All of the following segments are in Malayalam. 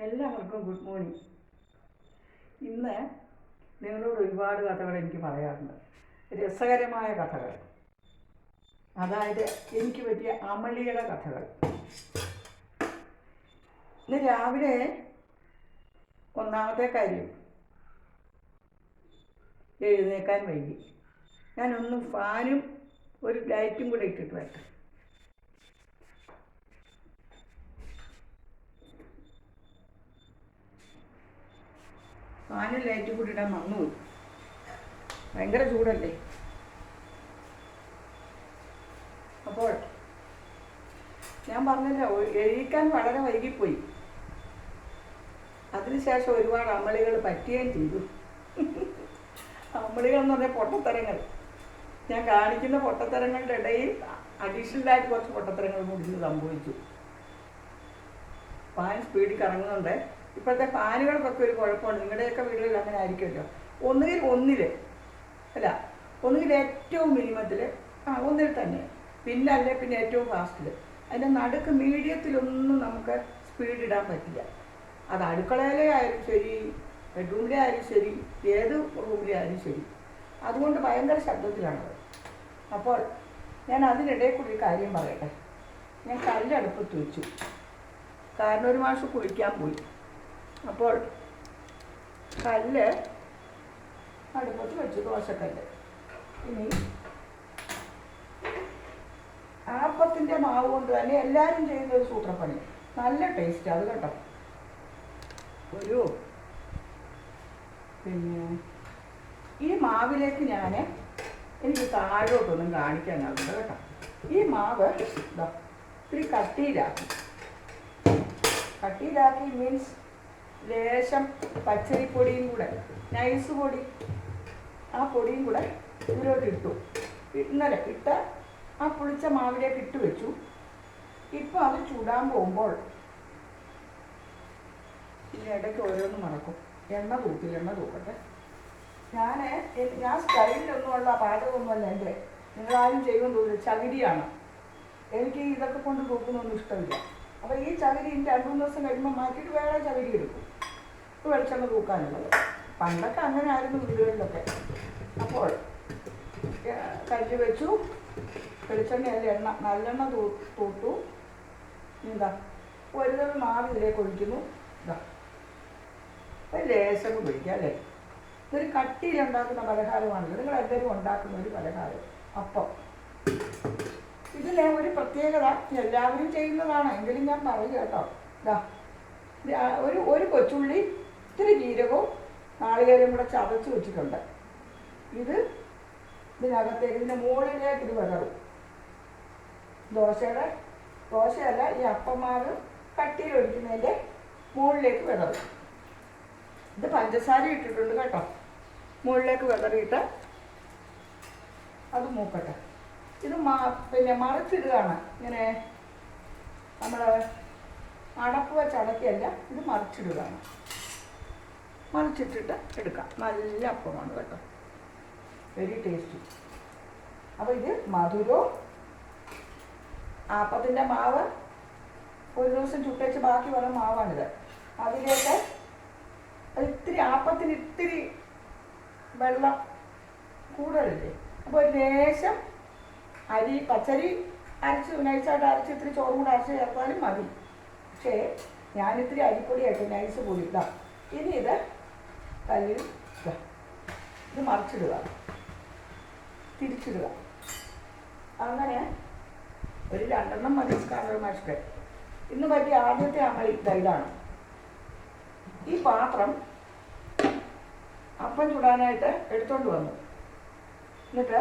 എല്ലാവർക്കും ഗുഡ് മോർണിംഗ്. ഇന്ന് നിങ്ങളോട് ഒരുപാട് കഥകൾ എനിക്ക് പറയാറുണ്ട്. രസകരമായ കഥകൾ. അതായത് എനിക്ക് പറ്റിയ അമളിയുടെ കഥകൾ. ഇന്ന് രാവിലെ ഒന്നാമത്തെ കാര്യം. എഴുന്നേക്കാൻ വൈകി. ഞാനൊന്ന് ഫാനും ഒരു ലൈറ്റും കൂടെ ഇട്ടിട്ട് വരട്ടെ ഫാനും ലൈറ്റും കൂടി ഇടാൻ മറന്നുപോയി ഭയങ്കര ചൂടല്ലേ? അപ്പോൾ ഞാൻ പറഞ്ഞല്ലോ എഴുതിക്കാൻ വളരെ വൈകിപ്പോയി. അതിനുശേഷം ഒരുപാട് അമളികൾ പറ്റുകയും ചെയ്തു. അമളികൾ എന്ന് പറഞ്ഞാൽ പൊട്ടത്തരങ്ങൾ. ഞാൻ കാണിക്കുന്ന പൊട്ടത്തരങ്ങളുടെ ഇടയിൽ അഡീഷണലായിട്ട് കുറച്ച് പൊട്ടത്തരങ്ങൾ കൂടി സംഭവിച്ചു. ഫാൻ സ്പീഡിൽ കറങ്ങുന്നുണ്ട്. ഇപ്പോഴത്തെ ഫാനുകൾക്കൊക്കെ ഒരു കുഴപ്പമുണ്ട്. നിങ്ങളുടെയൊക്കെ വീടുകളിൽ അങ്ങനെ ആയിരിക്കുമല്ലോ. ഒന്നുകിൽ ഒന്നിൽ അല്ല ഒന്നുകിൽ ഏറ്റവും മിനിമത്തിൽ ആ ഒന്നിൽ തന്നെ. പിന്നെ അല്ലേ പിന്നെ ഏറ്റവും ഫാസ്റ്റിൽ അതിന്റെ നടുക്ക് മീഡിയത്തിലൊന്നും നമുക്ക് സ്പീഡ് ഇടാൻ പറ്റില്ല. അത് അടുക്കളയിലെ ആയാലും ശരി ബെഡ്റൂമിലെ ആയാലും ശരി ഏത് റൂമിലെ ആയാലും ശരി. അതുകൊണ്ട് ഭയങ്കര ശബ്ദത്തിലാണത് അപ്പോൾ ഞാൻ അതിനിടയിൽ കൂടി ഒരു കാര്യം പറയട്ടെ. ഞാൻ കല്ലടുപ്പത്ത് വെച്ചു. കാരണം ഒരു മാസം കുളിക്കാൻ പോയി. അപ്പോൾ കല്ല് അടുപ്പത്ത് വെച്ചു ദോശക്കല്ല്. ഇനി ആപ്പത്തിന്റെ മാവ് കൊണ്ട് തന്നെ എല്ലാവരും ചെയ്യുന്ന ഒരു സൂത്രപ്പണി. നല്ല ടേസ്റ്റ് അത് കേട്ടോ ഒരു പിന്നെ ഈ മാവിലേക്ക് ഞാൻ എനിക്ക് താഴോട്ടൊന്നും കാണിക്കാനാവില്ല കേട്ടോ. ഈ മാവ് ഇതാ ഇത്തിരി കട്ടിയിലാക്കി. കട്ടിയിലാക്കി മീൻസ് ലേശം പച്ചരിപ്പൊടിയും കൂടെ നൈസ് പൊടി. ആ പൊടിയും കൂടെ ഇതിലോട്ട് ഇട്ടു. ഇന്നലെ ഇട്ട ആ പുളിച്ച മാവിലേക്ക് ഇട്ട് വെച്ചു. ഇപ്പം അത് ചൂടാൻ പോകുമ്പോൾ ഇനി ഇടയ്ക്ക് ഓരോന്ന് മറക്കും. എണ്ണ തൂക്കില്ല എണ്ണ തൂക്കട്ടെ. ഞാൻ ഞാൻ സ്റ്റൈലിലൊന്നുമുള്ള പാചകമൊന്നുമല്ല എന്റെ. നിങ്ങളാരും ചെയ്യുമെന്ന് തോന്നില്ല ചകിരിയാണ്. എനിക്ക് ഇതൊക്കെ കൊണ്ട് തൂക്കുന്നൊന്നും ഇഷ്ടമില്ല. അപ്പോൾ ഈ ചകിരി രണ്ടു മൂന്ന് ദിവസം കഴിയുമ്പോൾ മാറ്റിയിട്ട് വേറെ ചകിരി എടുക്കും. വെളിച്ചെണ്ണ തൂക്കാനുള്ളത്. പണ്ടൊക്കെ അങ്ങനെ ആയിരുന്നു വീടുകളിലൊക്കെ. അപ്പോൾ കല്ല് വെച്ചു. വെളിച്ചെണ്ണയല്ല എണ്ണ നല്ലെണ്ണ തൂ തൂട്ടു എന്താ ഒരു തവണ മാവ് ഇതിലേക്ക് ഒഴിക്കുന്നു. ഇതാ. ഒരു ലേശം കൂടി അല്ലേ? ഇതൊരു കട്ടിയിലുണ്ടാക്കുന്ന പലഹാരമാണല്ലോ. നിങ്ങൾ എല്ലാവരും ഉണ്ടാക്കുന്ന ഒരു പലഹാരം. അപ്പം ഇതിലെ ഒരു പ്രത്യേകത എല്ലാവരും ചെയ്യുന്നതാണ്. എങ്കിലും ഞാൻ പറയുക കേട്ടോ. ഇതാ ഒരു ഒരു കൊച്ചുള്ളി ഇത്തിരി ജീരകവും നാളികേരയും കൂടെ ചതച്ച് വെച്ചിട്ടുണ്ട്. ഇത് ഇതിനകത്തേക്ക് ഇതിന്റെ മുകളിലേക്ക് ഇത് വിതറും. ദോശയുടെ ദോശയല്ല ഈ അപ്പമാവ് കട്ടിയിൽ ഒഴിക്കുന്നതിന്റെ മുകളിലേക്ക് വിതറും. ഇത് പഞ്ചസാര ഇട്ടിട്ടുണ്ട് കേട്ടോ. മുകളിലേക്ക് വിതറിയിട്ട് അത് മൂക്കട്ടെ. ഇത് മാ പിന്നെ മറിച്ചിടുകയാണ്. ഇങ്ങനെ നമ്മൾ അടപ്പ് വെച്ച് അടക്കിയല്ല ഇത് മറിച്ചിടുകയാണ്. മറിച്ചിട്ടിട്ട് എടുക്കാം. നല്ല അപ്പമാണ് കേട്ടോ. വെരി ടേസ്റ്റി അപ്പോൾ ഇത് മധുരവും ആപ്പത്തിന്റെ മാവ് ഒരു ദിവസം ചുട്ടേച്ച് ബാക്കി വന്ന മാവാണിത്. അതിലേക്ക് അത് ഇത്തിരി ആപ്പത്തിന് ഇത്തിരി വെള്ളം കൂടുതലല്ലേ? അപ്പോൾ ഒരു ലേശം അരി പച്ചരി അരച്ച് നൈസായിട്ട് അരച്ച് ഇത്തിരി ചോറും കൂടെ അരച്ച് ചേർത്താലും മതി. പക്ഷേ ഞാനിത്തിരി അരിപ്പൊടിയായിട്ട് നൈസ് പൊടി ഇതാ ഇനി ഇത് കല്ലിൽ ഇത് മറിച്ചിടുക. തിരിച്ചിടുക. അങ്ങനെ ഒരു രണ്ടെണ്ണം മതി കാണുന്ന മാഷ്ക്ക് ഇന്ന് പറ്റിയ ആദ്യത്തെ അമളി ഇതാണ്. ഈ പാത്രം അപ്പം ചുടാനായിട്ട് എടുത്തോണ്ട് വന്നു. എന്നിട്ട്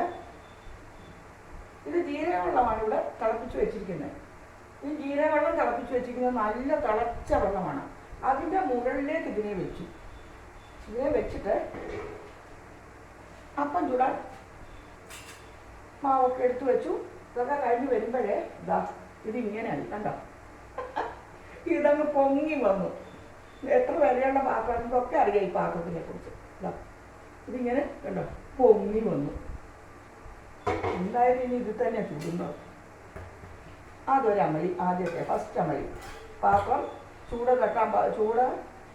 ഇത് ജീരകവെള്ളമാണ് ഇവിടെ തിളപ്പിച്ച് വെച്ചിരിക്കുന്നത് ഈ ജീരകവെള്ളം തിളപ്പിച്ച് വെച്ചിരിക്കുന്നത് നല്ല തിളച്ച വെള്ളമാണ്. അതിന്റെ മുകളിലേക്ക് ഇതിനെ വെച്ചു. ഇതിനെ വെച്ചിട്ട് അപ്പം ചുടാൻ മാവൊക്കെ എടുത്തു വെച്ചു. ഇതൊക്കെ കഴിഞ്ഞ് വരുമ്പോഴേ ഇതാ ഇതിങ്ങനെയായി കണ്ടോ? ഇതങ്ങ് പൊങ്ങി വന്നു. എത്ര വിലയുള്ള പാത്രം ഇതൊക്കെ അറിയാം ഈ പാത്രത്തിനെ കുറിച്ച്. ഇതാ ഇതിങ്ങനെ കണ്ടോ? പൊങ്ങി വന്നു. എന്തായാലും ഇനി ഇത് തന്നെ ചൂടുന്നത്. അതൊരമളി ആദ്യത്തെ ഫസ്റ്റ് അമളി. പാത്രം ചൂട് തട്ടാൻ പാ ചൂട്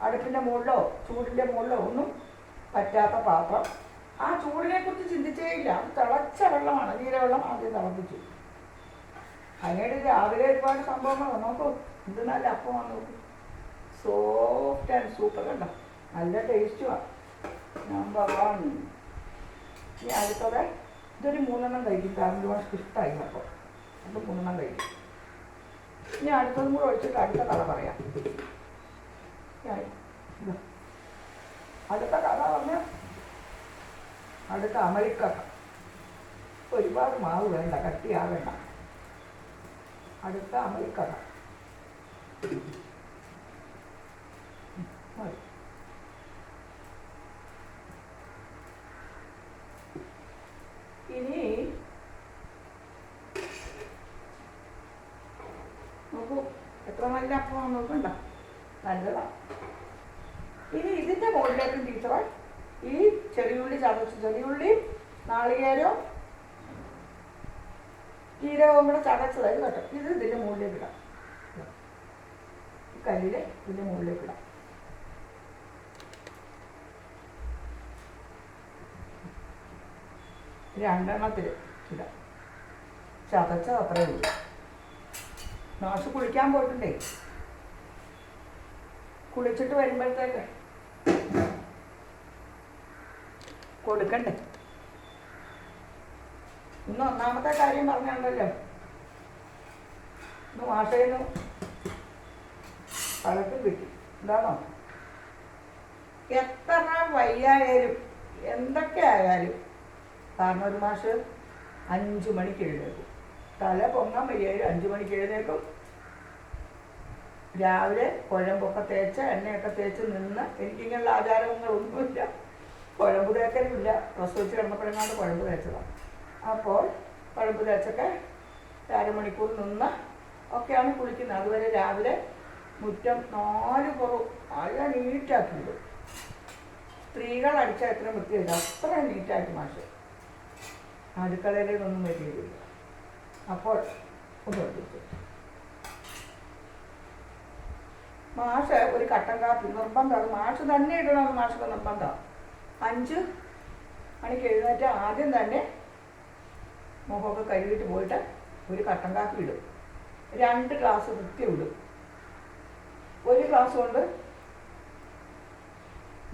അടുപ്പിന്റെ മുകളിലോ ചൂടിന്റെ മുകളിലോ ഒന്നും പറ്റാത്ത പാത്രം. ആ ചൂടിനെ കുറിച്ച് ചിന്തിച്ചേ ഇല്ല. തിളച്ച വെള്ളമാണ്. നീരവെള്ളം ആദ്യം തിളപ്പിച്ചു. അതിനിടെ രാവിലെ ഒരുപാട് സംഭവങ്ങൾ നോക്കൂ. ഇത് നല്ല അപ്പം വന്നു. സോഫ്റ്റ് ആൻഡ് സൂപ്പർ കണ്ടോ? നല്ല ടേസ്റ്റുമാണ് നമ്പർ വൺ ഇനി അടുത്തത്. ഇതൊരു മൂന്നെണ്ണം കഴിക്കും. കാരണം ഒരുപാട് ഇഷ്ടമായി അപ്പോൾ അത് മൂന്നെണ്ണം കഴിക്കും. ഇനി അടുത്തതും കൂടെ ഒഴിച്ചിട്ട് അടുത്ത കഥ പറയാം. അടുത്ത കഥ പറഞ്ഞ അടുത്ത അമരിക്കഥ ഒരുപാട് മാവ് വേണ്ട കട്ടിയാവേണ്ട അടുത്ത അമരിക്കഥ. ഇനി നോക്കൂ എത്ര നല്ല അപ്പം നോക്കണ്ട നല്ലതാ. ഇനി ഇതിന്റെ മുകളിലേക്ക് ടീച്ചറെ ഈ ചെറിയുള്ളി ചതച്ച് ചെറിയുള്ളി നാളികേരവും ജീരകവും കൂടെ ചതച്ചതായി കേട്ടോ. ഇത് ഇതിന്റെ മുകളിലേക്ക് ഇടാം. കല്ലിൽ ഇതിന്റെ മുകളിലേക്ക് ഇടാം. രണ്ടെണ്ണത്തിൽ ഇടാം. ചതച്ചത് അത്രേ ഉള്ളൂ. മാഷ് കുളിക്കാൻ പോയിട്ടുണ്ടേ. കുളിച്ചിട്ട് വരുമ്പോഴത്തേക്ക് കൊടുക്കണ്ടേ? ഇന്ന് ഒന്നാമത്തെ കാര്യം പറഞ്ഞുണ്ടല്ലോ. ഇന്ന് മാഷേന്ന് പലർക്കും കിട്ടി. എന്താണോ? എത്ര വയ്യായാലും എന്തൊക്കെ ആയാലും കാരണം ഒരു മാഷ് അഞ്ചു മണിക്ക് എഴുന്നേക്കും തല പൊങ്ങാൻ വയ്യായാലും അഞ്ചു മണിക്ക് എഴുന്നേക്കും രാവിലെ കുഴമ്പൊക്കെ തേച്ച് എണ്ണയൊക്കെ തേച്ച് നിന്ന് എനിക്കിങ്ങനെയുള്ള ആചാരങ്ങളൊന്നുമില്ല. കുഴമ്പ് തേക്കലുമില്ല പ്രസവിച്ച് കിടന്നപ്പോഴെങ്ങാണ്ട് കുഴമ്പ് തേച്ചതാണ്. അപ്പോൾ കുഴമ്പ് തേച്ചൊക്കെ അരമണിക്കൂർ നിന്ന് ഒക്കെയാണ് കുളിക്കുന്നത്. അതുവരെ രാവിലെ മുറ്റം നാല് കുറവ് നല്ല നീറ്റാക്കി വിടും സ്ത്രീകൾ അടിച്ച എത്ര വൃത്തിയില്ല അത്ര നീറ്റാക്കി മാഷ്. അടുക്കളയിലേക്കൊന്നും വരികയില്ല അപ്പോൾ മാഷ് ഒരു കട്ടൻ കാപ്പി നിർബന്ധമാണ് മാഷ് തന്നെ ഇടണമെന്ന് മാഷൊക്കെ നിർബന്ധം. അഞ്ച് മണിക്ക് എഴുന്നേറ്റ് ആദ്യം തന്നെ മുഖമൊക്കെ കഴുകിയിട്ട് പോയിട്ട് ഒരു കട്ടൻ കാപ്പി ഇടും. രണ്ട് ഗ്ലാസ് വൃത്തി ഇടും. ഒരു ഗ്ലാസ് കൊണ്ട്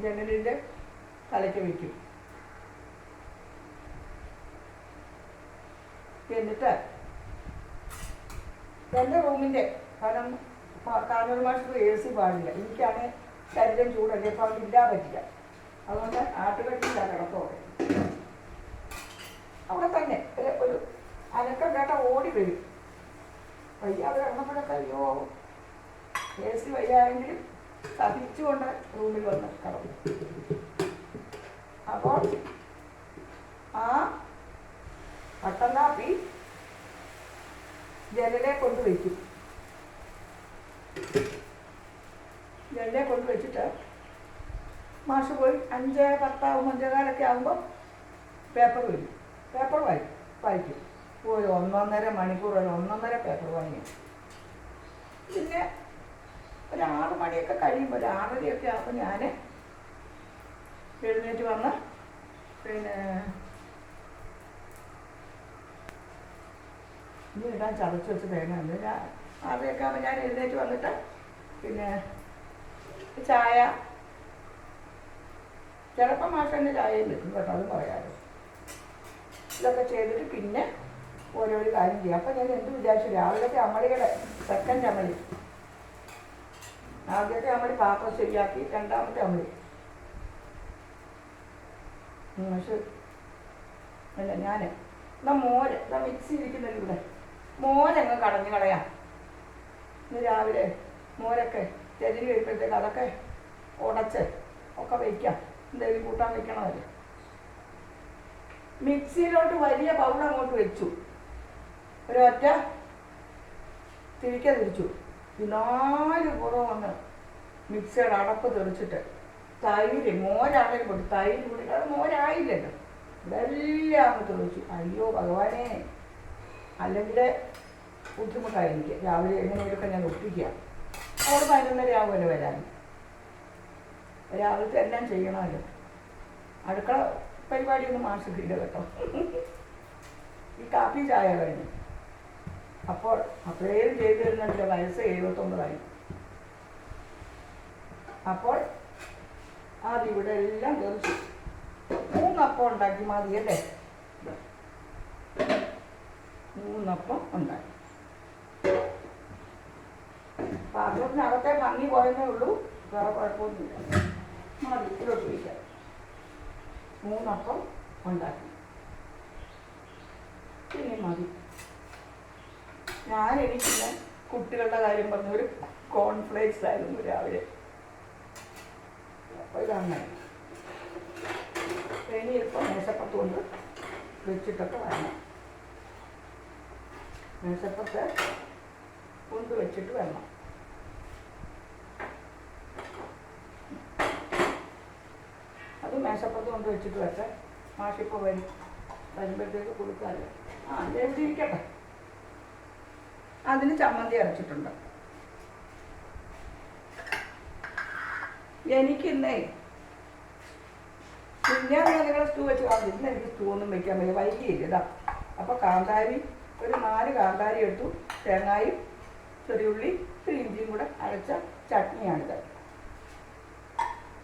ജനലിന്റെ തലയ്ക്ക് വയ്ക്കും. എന്നിട്ട് എന്റെ റൂമിന്റെ കാരണം കാനൂർ മാസ്റ്റർ എ സി പാടില്ല. എനിക്കാണ് ശരീരം ചൂടല്ലേ അപ്പോൾ ഇല്ലാൻ പറ്റില്ല. അതുകൊണ്ട് ആട്ടുകട്ടിയിലാണ് കിടക്കോടെ അവിടെ തന്നെ ഒരു ഒരു അനക്കം കേട്ട ഓടി വരും. വയ്യാതെ കിടന്നപ്പോഴൊക്കെ അയ്യോ എ സി വയ്യായെങ്കിലും സഹിച്ചുകൊണ്ട് റൂമിൽ വന്ന് കിടന്നു. അപ്പോൾ ആ കാപ്പി ജനലെ കൊണ്ടുവയ്ക്കും. ജനലെ കൊണ്ട് വെച്ചിട്ട് മാഷ് പോയി. അഞ്ച് പത്താവും അഞ്ചേകാലൊക്കെ ആകുമ്പോൾ പേപ്പർ വരും. പേപ്പർ വായിക്കും വായിക്കും. ഒരു ഒന്നൊന്നര മണിക്കൂർ വരെ ഒന്നൊന്നര പേപ്പർ വാങ്ങി പിന്നെ ഒരു ആറ് മണിയൊക്കെ കഴിയുമ്പോൾ ഒരു ആറരയൊക്കെ ആകുമ്പോൾ ഞാൻ എഴുന്നേറ്റ് വന്ന് പിന്നെ ഇനി ഇടാൻ ചതച്ച് വെച്ച് തേങ്ങ ഞാൻ ആറരയൊക്കെ ആകുമ്പോൾ ഞാൻ എഴുന്നേറ്റ് വന്നിട്ട് പിന്നെ ചായ ചിലപ്പോൾ മാഷന്റെ ചായയും വെക്കും കേട്ടോ അതും പറയാമല്ലോ ഇതൊക്കെ ചെയ്തിട്ട് പിന്നെ ഓരോരോ കാര്യം ചെയ്യും. അപ്പം ഞാൻ എന്ത് വിചാരിച്ചു? രാവിലത്തെ അമളികളെ സെക്കൻഡ് അമളി. ആദ്യത്തെ അമളി പാത്രം ശരിയാക്കി രണ്ടാമത്തെ അമളി. പക്ഷെ അല്ല ഞാൻ എന്നാ മോര് എന്നാ മിക്സി ഇരിക്കുന്നല്ലോ ഇവിടെ. മോരങ്ങ് കടഞ്ഞു കളയാം. ഇന്ന് രാവിലെ മോരൊക്കെ ചെരിഞ്ഞ് കഴിയുമ്പോഴത്തേക്ക് അതൊക്കെ ഉടച്ച് ഒക്കെ വയ്ക്കാം എന്തെങ്കിലും കൂട്ടാൻ വെക്കണമല്ലോ മിക്സിയിലോട്ട് വലിയ പൗഡർ അങ്ങോട്ട് വെച്ചു. ഒരൊറ്റ തിരിക്ക തിരിച്ചു. നാല് പുറം വന്ന് മിക്സിയുടെ അടപ്പ് തെറിച്ചിട്ട് തൈര് മോരാണെങ്കിൽ പോയി തൈര് കൂടി. അത് മോരായില്ലല്ലോ. ഇതെല്ലാം അങ്ങ് തെറിച്ചു. അയ്യോ ഭഗവാനെ. അല്ലെങ്കിൽ ബുദ്ധിമുട്ടായിരിക്കും. രാവിലെ എങ്ങനെയൊക്കെ ഞാൻ ഒപ്പിക്കുക അവിടെ പതിനൊന്നര ആവുമല്ലോ വരാൻ. രാവിലത്തെ എല്ലാം ചെയ്യണമല്ലോ. അടുക്കള പരിപാടിയൊന്നും മാഷിക്കില്ല കേട്ടോ. ഈ കാപ്പി ചായ കഴിഞ്ഞു. അപ്പോൾ അത്രയും ചെയ്തു തരുന്നുണ്ട് വയസ്സ് എഴുപത്തൊമ്പതായി. അപ്പോൾ ആദ്യം ഇവിടെ എല്ലാം തീർച്ചു മൂന്നപ്പം ഉണ്ടാക്കി മതിയല്ലേ മൂന്നപ്പം ഉണ്ടാക്കി. പാത്രത്തിനകത്തെ ഭംഗി പോയെന്നേ ഉള്ളൂ. വേറെ കുഴപ്പമൊന്നുമില്ല. മതി ഇതോട്ട് വയ്ക്കാം മൂന്നപ്പം ഉണ്ടാക്കി. പിന്നെ മതി. ഞാൻ എനിക്കില്ല കുട്ടികളുടെ കാര്യം പറഞ്ഞ ഒരു കോൺഫ്ലേക്സ് ആയിരുന്നു രാവിലെ. അപ്പോൾ ഇതങ്ങനെ ഇനി ഇപ്പം മേശപ്പുറത്ത് കൊണ്ട് വെച്ചിട്ടൊക്കെ വരണം മേശപ്പുറത്ത് കൊണ്ട് വെച്ചിട്ട് വരണം അത് മേശപ്പുറത്ത് കൊണ്ട് വെച്ചിട്ട് വരട്ടെ മാഷിപ്പോൾ വരും. വരുമ്പോഴത്തേക്ക് കൊടുക്കാമല്ലോ ആ എവിടെ ഇരിക്കട്ടെ. അതിന് ചമ്മന്തി അരച്ചിട്ടുണ്ട്. എനിക്കിന്നേ ഞാൻ നിങ്ങളെ സ്റ്റൂ വെച്ച് കാണും ഇന്ന് എനിക്ക് സ്റ്റൂ ഒന്നും വെക്കാൻ വയ്യ. വൈകിയില്ല. ഇതാ. അപ്പോൾ കാന്താരി ഒരു നാല് കാന്താരി എടുത്തു. തേങ്ങായും ചെറിയുള്ളി ഒരു ഇഞ്ചിയും കൂടെ അരച്ച ചട്നിയാണിത്.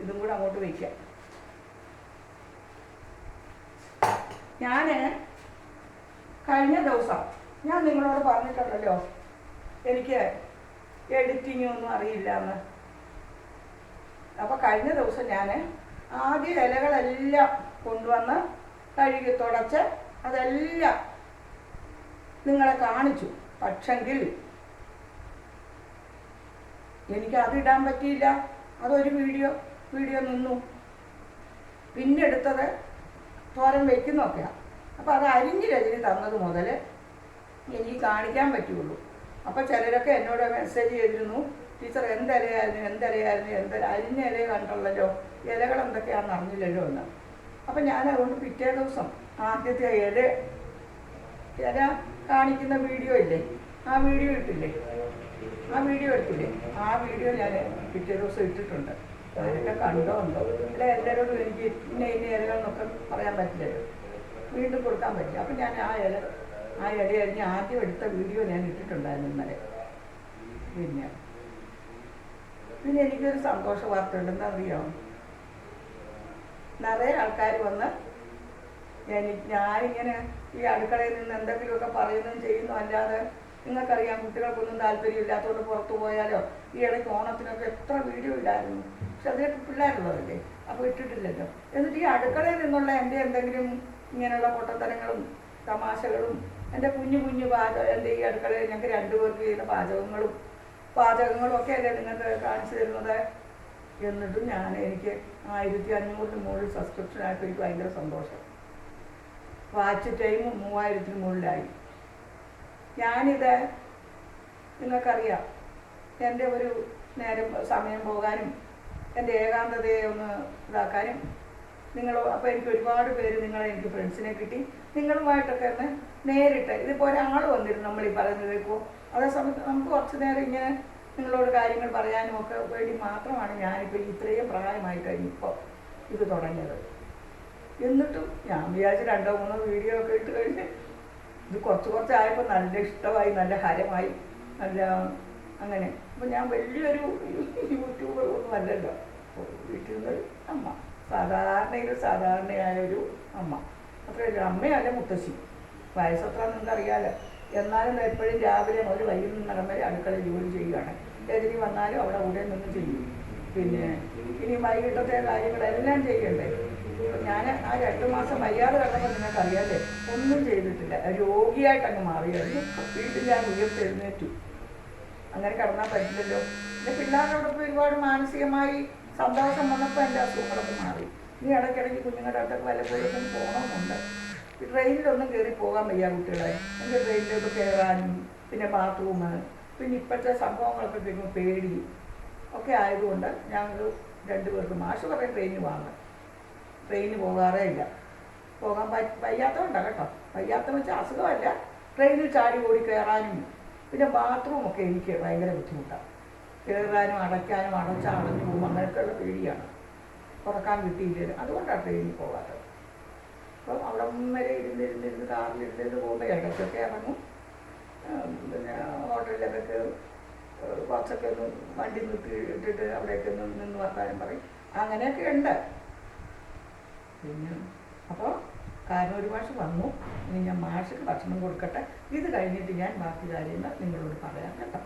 ഇതും കൂടെ അങ്ങോട്ട് വയ്ക്കാം ഞാൻ കഴിഞ്ഞ ദിവസം ഞാൻ നിങ്ങളോട് പറഞ്ഞിട്ടുണ്ടല്ലോ എനിക്ക് എഡിറ്റിംഗ് ഒന്നും അറിയില്ല എന്ന് അപ്പോൾ കഴിഞ്ഞ ദിവസം ഞാൻ ആദ്യ ഇലകളെല്ലാം കൊണ്ടുവന്ന് കഴുകി തുടച്ച് അതെല്ലാം നിങ്ങളെ കാണിച്ചു. പക്ഷെങ്കിൽ എനിക്ക് അതിടാൻ പറ്റിയില്ല. അതൊരു വീഡിയോ വീഡിയോ നിന്നു. പിന്നെ എടുത്തത് തോരൻ വെക്കുന്നൊക്കെയാണ് അപ്പോൾ അത് അരിഞ്ഞ് രജനി തന്നത് മുതൽ എനിക്ക് കാണിക്കാൻ പറ്റുള്ളൂ. അപ്പോൾ ചിലരൊക്കെ എന്നോട് മെസ്സേജ് ചെയ്തിരുന്നു ടീച്ചർ എന്തരയായിരുന്നു എന്തരയായിരുന്നു എന്ത് അരിഞ്ഞ ഇല കണ്ടുള്ളല്ലോ ഇലകൾ എന്തൊക്കെയാണെന്ന് അറിഞ്ഞില്ലല്ലോ എന്ന്. അപ്പം ഞാൻ അതുകൊണ്ട് പിറ്റേ ദിവസം ആദ്യത്തെ ഇല ഇല കാണിക്കുന്ന വീഡിയോ ഇല്ലേ? ആ വീഡിയോ ഇട്ടില്ലേ? ആ വീഡിയോ എടുത്തില്ലേ? ആ വീഡിയോ ഞാൻ പിറ്റേ ദിവസം ഇട്ടിട്ടുണ്ട്. അവരൊക്കെ കണ്ടോ ഉണ്ടോ അല്ല എല്ലാവരോടും എനിക്ക് ഇന്ന ഇന്ന ഇലകളെന്നൊക്കെ പറയാൻ പറ്റില്ലല്ലോ. വീണ്ടും കൊടുക്കാൻ പറ്റില്ല അപ്പം ഞാൻ ആ ഇല ആ ഇല അരിഞ്ഞ് ആദ്യം എടുത്ത വീഡിയോ ഞാൻ ഇട്ടിട്ടുണ്ടായിരുന്നു ഇന്നലെ. പിന്നെ. പിന്നെ എനിക്കൊരു സന്തോഷ വാർത്ത ഉണ്ടെന്ന് അറിയാമോ നിറയെ ആൾക്കാർ വന്ന് എനിക്ക് ഞാനിങ്ങനെ ഈ അടുക്കളയിൽ നിന്ന് എന്തെങ്കിലുമൊക്കെ പറയുന്നതും ചെയ്യുന്നു. അല്ലാതെ നിങ്ങൾക്കറിയാം കുട്ടികൾക്കൊന്നും താല്പര്യമില്ലാത്തതുകൊണ്ട് പുറത്തു പോയാലോ? ഈ ഇടയ്ക്ക് ഓണത്തിനൊക്കെ എത്ര വീഡിയോ ഇടായിരുന്നു. അതിലൊക്കെ പിള്ളേരുള്ളതല്ലേ അപ്പോൾ ഇട്ടിട്ടില്ലല്ലോ. എന്നിട്ട് ഈ അടുക്കളയിൽ നിന്നുള്ള എന്റെ എന്തെങ്കിലും ഇങ്ങനെയുള്ള പൊട്ടത്തരങ്ങളും തമാശകളും എന്റെ കുഞ്ഞു കുഞ്ഞു പാചകം എന്റെ ഈ അടുക്കളയിൽ ഞങ്ങൾക്ക് രണ്ടുപേർക്ക് ചെയ്യുന്ന പാചകങ്ങളും പാചകങ്ങളും ഒക്കെ അല്ലേ നിങ്ങൾക്ക് കാണിച്ചു തരുന്നത്? എന്നിട്ടും ഞാൻ എനിക്ക് ആയിരത്തി അഞ്ഞൂറിന് മുകളിൽ സബ്സ്ക്രിപ്ഷൻ ആയപ്പോൾ എനിക്ക് ഭയങ്കര സന്തോഷം. വാച്ച് ടൈം മൂവായിരത്തിന് മുകളിലായി. ഞാനിത് നിങ്ങൾക്കറിയാം. എന്റെ ഒരു നേരം സമയം പോകാനും എന്റെ ഏകാന്തതയെ ഒന്ന് ഇതാക്കാനും നിങ്ങൾ അപ്പോൾ എനിക്ക് ഒരുപാട് പേര് നിങ്ങളെ എനിക്ക് ഫ്രണ്ട്സിനെ കിട്ടി. നിങ്ങളുമായിട്ടൊക്കെ ഒന്ന് നേരിട്ട് ഇതിപ്പോൾ ഒരാൾ വന്നിരുന്നു നമ്മൾ ഈ പറയുന്നത് ഇപ്പോൾ. അതേ സമയത്ത് നമുക്ക് കുറച്ച് നേരം ഇങ്ങനെ നിങ്ങളോട് കാര്യങ്ങൾ പറയാനും ഒക്കെ വേണ്ടി മാത്രമാണ് ഞാനിപ്പോൾ ഇത്രയും പ്രായമായി കഴിഞ്ഞു ഇപ്പോൾ ഇത് തുടങ്ങിയത്. എന്നിട്ടും ഞാൻ വിചാരിച്ച് രണ്ടോ മൂന്നോ വീഡിയോ ഒക്കെ ഇട്ട് കഴിഞ്ഞ് ഇത് കുറച്ച് കുറച്ചായപ്പോൾ നല്ല ഇഷ്ടമായി നല്ല ഹരമായി നല്ല അങ്ങനെ അപ്പോൾ ഞാൻ വലിയൊരു യൂട്യൂബർ ഒന്നും അല്ലല്ലോ. വീട്ടിൽ നിന്ന് അമ്മ. സാധാരണയിൽ സാധാരണയായ ഒരു അമ്മ. അത്രയല്ല അമ്മയല്ല മുത്തശ്ശി. വയസ്സത്ര നിങ്ങൾക്ക് അറിയാലോ എന്നാലും എപ്പോഴും രാവിലെ മുതൽ വൈകുന്നേരം വരെ അടുക്കള ജോലി ചെയ്യുകയാണ് എതിരി വന്നാലും അവിടെ കൂടെ നിന്ന് ചെയ്യും. പിന്നെ ഇനി വൈകിട്ടത്തെ കാര്യങ്ങളെല്ലാം ചെയ്യണ്ടേ? ഞാൻ ആ രണ്ട് മാസം വയ്യാതെ നിങ്ങൾക്ക് അറിയാലേ ഒന്നും ചെയ്തിട്ടില്ല. രോഗിയായിട്ടങ്ങ് മാറിയായിരുന്നു വീട്ടിൽ ഞാൻ ഉയർത്തെഴുന്നേറ്റു. അങ്ങനെ കിടന്നാൽ പറ്റില്ലല്ലോ. എന്റെ പിള്ളേരോടൊപ്പം ഒരുപാട് മാനസികമായി സന്തോഷം വന്നപ്പോൾ എന്റെ അസുഖങ്ങളൊക്കെ മാറി. ഇനി ഇടയ്ക്കിടയ്ക്ക് കുഞ്ഞുങ്ങളുടെ അടുത്തൊക്കെ വല്ലപ്പോഴും ഒന്ന് പോകണമെന്നുണ്ട് ട്രെയിനിലൊന്നും കയറി പോകാൻ വയ്യ കുട്ടികളെ. എന്റെ ട്രെയിനിലോട്ട് കയറാനും പിന്നെ ബാത്റൂം പിന്നെ ഇപ്പോഴത്തെ സംഭവങ്ങളൊക്കെ കേൾക്കുമ്പോൾ പേടി. ഒക്കെ ആയതുകൊണ്ട് ഞങ്ങൾ രണ്ടുപേർക്ക് മാഷ് പറയും ട്രെയിനിൽ വാങ്ങാൻ ട്രെയിനിന് പോകാറേ ഇല്ല. പോകാൻ പറ്റ വയ്യാത്തതുകൊണ്ടാണ് കേട്ടോ. വയ്യാത്ത വെച്ചാൽ അസുഖമല്ല. ട്രെയിനിൽ ചാടി ഓടി കയറാനും പിന്നെ ബാത്റൂമൊക്കെ എനിക്ക് ഭയങ്കര ബുദ്ധിമുട്ടാണ്. കയറാനും അടയ്ക്കാനും അടച്ചാൽ അടഞ്ഞു പോകും. അങ്ങനെയൊക്കെയുള്ള പേടിയാണ്. തുറക്കാൻ കിട്ടിയില്ല അതുകൊണ്ടാണ് ട്രെയിനിൽ പോകാത്തത് അപ്പം അവിടെ വരെ ഇരുന്നിരുന്നിരുന്ന് കാറിലിരുന്നിരുന്ന് പോകുമ്പോൾ ഇടയ്ക്കൊക്കെ ഇറങ്ങും. പിന്നെ ഹോട്ടലിലൊക്കെ കയറും. കുറച്ചൊക്കെ ഒന്ന് വണ്ടി നിർത്തി ഇട്ടിട്ട് അവിടെയൊക്കെ ഒന്ന് നിന്ന് വർത്താനം പറയും. അങ്ങനെയൊക്കെ ഉണ്ട്. പിന്നെ അപ്പോൾ കാരണം ഒരു മാഷ് വന്നു. ഇനി ഞാൻ മാഷിക്ക് ഭക്ഷണം കൊടുക്കട്ടെ. ഇത് കഴിഞ്ഞിട്ട് ഞാൻ ബാക്കി കാര്യങ്ങൾ നിങ്ങളോട് പറയാം കേട്ടോ.